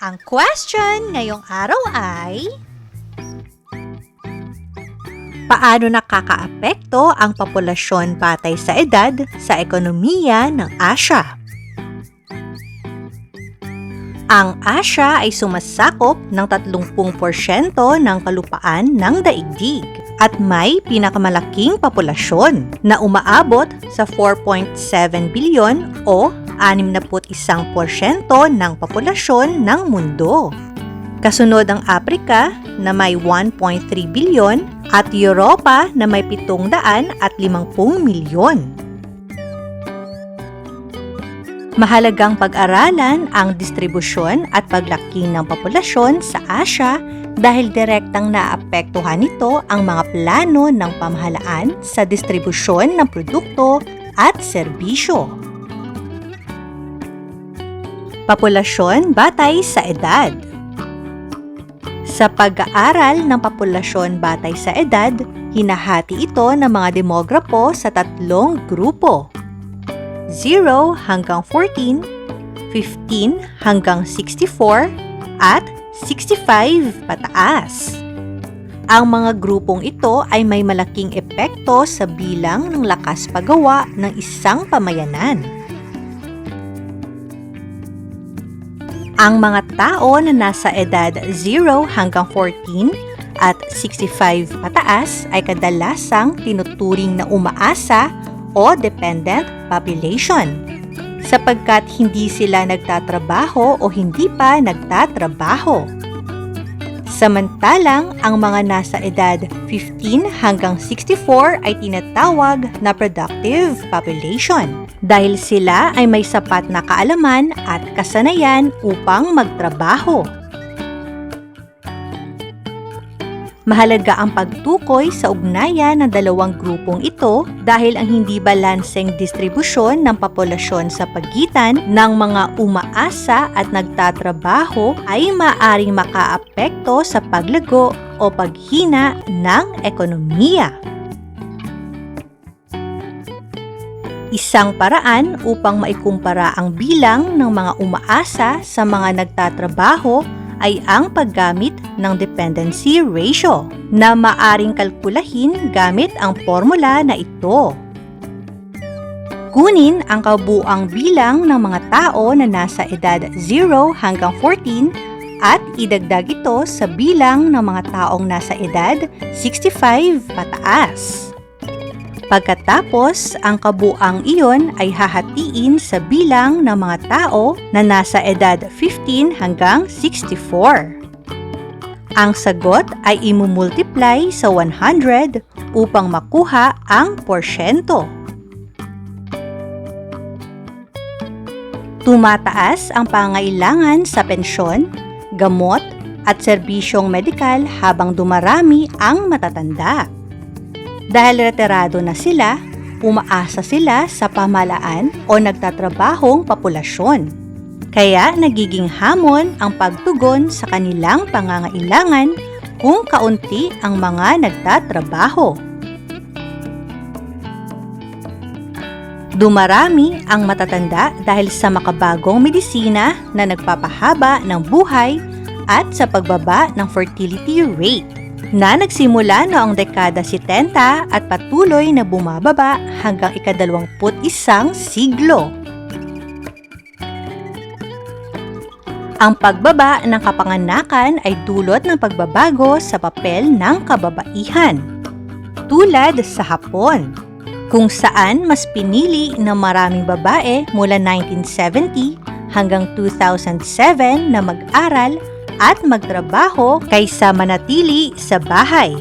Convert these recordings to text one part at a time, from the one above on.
Ang question ngayong araw ay Paano nakakaapekto ang populasyon patay sa edad sa ekonomiya ng Asya? Ang Asya ay sumasakop ng 30% ng kalupaan ng daigdig at may pinakamalaking populasyon na umaabot sa 4.7 bilyon o 61% ng populasyon ng mundo. Kasunod ang Afrika na may 1.3 bilyon at Europa na may 750 milyon. Mahalagang pag-aralan ang distribusyon at paglaki ng populasyon sa Asya dahil direktang naapektuhan nito ang mga plano ng pamahalaan sa distribusyon ng produkto at serbisyo. Populasyon batay sa edad Sa pag-aaral ng populasyon batay sa edad, hinahati ito ng mga demograpo sa tatlong grupo. 0 hanggang 14, 15 hanggang 64, at 65 pataas. Ang mga grupong ito ay may malaking epekto sa bilang ng lakas paggawa ng isang pamayanan. Ang mga tao na nasa edad 0 hanggang 14 at 65 pataas ay kadalasang tinuturing na umaasa o dependent population sapagkat hindi sila nagtatrabaho o hindi pa nagtatrabaho. Samantalang ang mga nasa edad 15 hanggang 64 ay tinatawag na productive population dahil sila ay may sapat na kaalaman at kasanayan upang magtrabaho. Mahalaga ang pagtukoy sa ugnayan ng dalawang grupong ito dahil ang hindi balanseng distribusyon ng populasyon sa pagitan ng mga umaasa at nagtatrabaho ay maaring makaapekto sa paglago o paghina ng ekonomiya. Isang paraan upang maikumpara ang bilang ng mga umaasa sa mga nagtatrabaho ay ang paggamit ng dependency ratio na maaring kalkulahin gamit ang formula na ito. Kunin ang kabuang bilang ng mga tao na nasa edad 0 hanggang 14 at idagdag ito sa bilang ng mga taong nasa edad 65 pataas. Pagkatapos, ang kabuang iyon ay hahatiin sa bilang ng mga tao na nasa edad 15 hanggang 64. Ang sagot ay imumultiply sa 100 upang makuha ang porsyento. Tumataas ang pangailangan sa pensyon, gamot, at serbisyong medikal habang dumarami ang matatanda. Dahil retirado na sila, umaasa sila sa pamalaan o nagtatrabahong populasyon. Kaya nagiging hamon ang pagtugon sa kanilang pangangailangan kung kaunti ang mga nagtatrabaho. Dumarami ang matatanda dahil sa makabagong medisina na nagpapahaba ng buhay at sa pagbaba ng fertility rate na nagsimula noong dekada 70 at patuloy na bumababa hanggang ikadalawamput isang siglo. Ang pagbaba ng kapanganakan ay dulot ng pagbabago sa papel ng kababaihan. Tulad sa Hapon, kung saan mas pinili ng maraming babae mula 1970 hanggang 2007 na mag-aral at magtrabaho kaysa manatili sa bahay.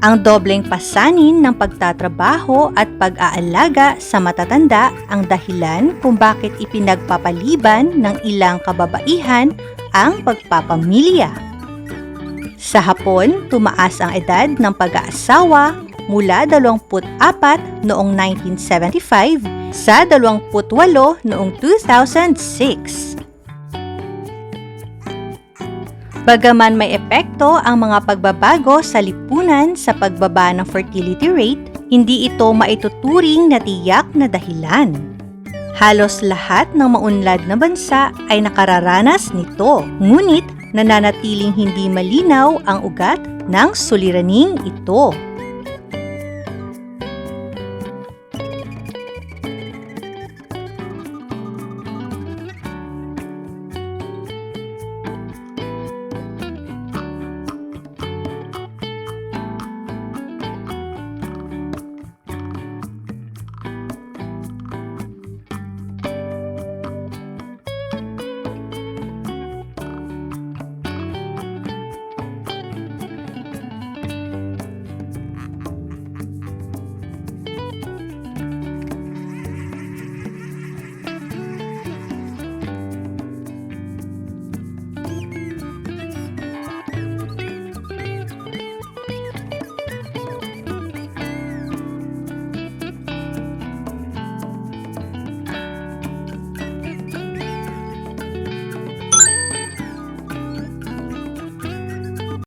Ang dobleng pasanin ng pagtatrabaho at pag-aalaga sa matatanda ang dahilan kung bakit ipinagpapaliban ng ilang kababaihan ang pagpapamilya. Sa hapon, tumaas ang edad ng pag-aasawa mula 24 noong 1975 sa 28 noong 2006. Bagaman may epekto ang mga pagbabago sa lipunan sa pagbaba ng fertility rate, hindi ito maituturing na tiyak na dahilan. Halos lahat ng maunlad na bansa ay nakararanas nito. Ngunit nananatiling hindi malinaw ang ugat ng suliraning ito.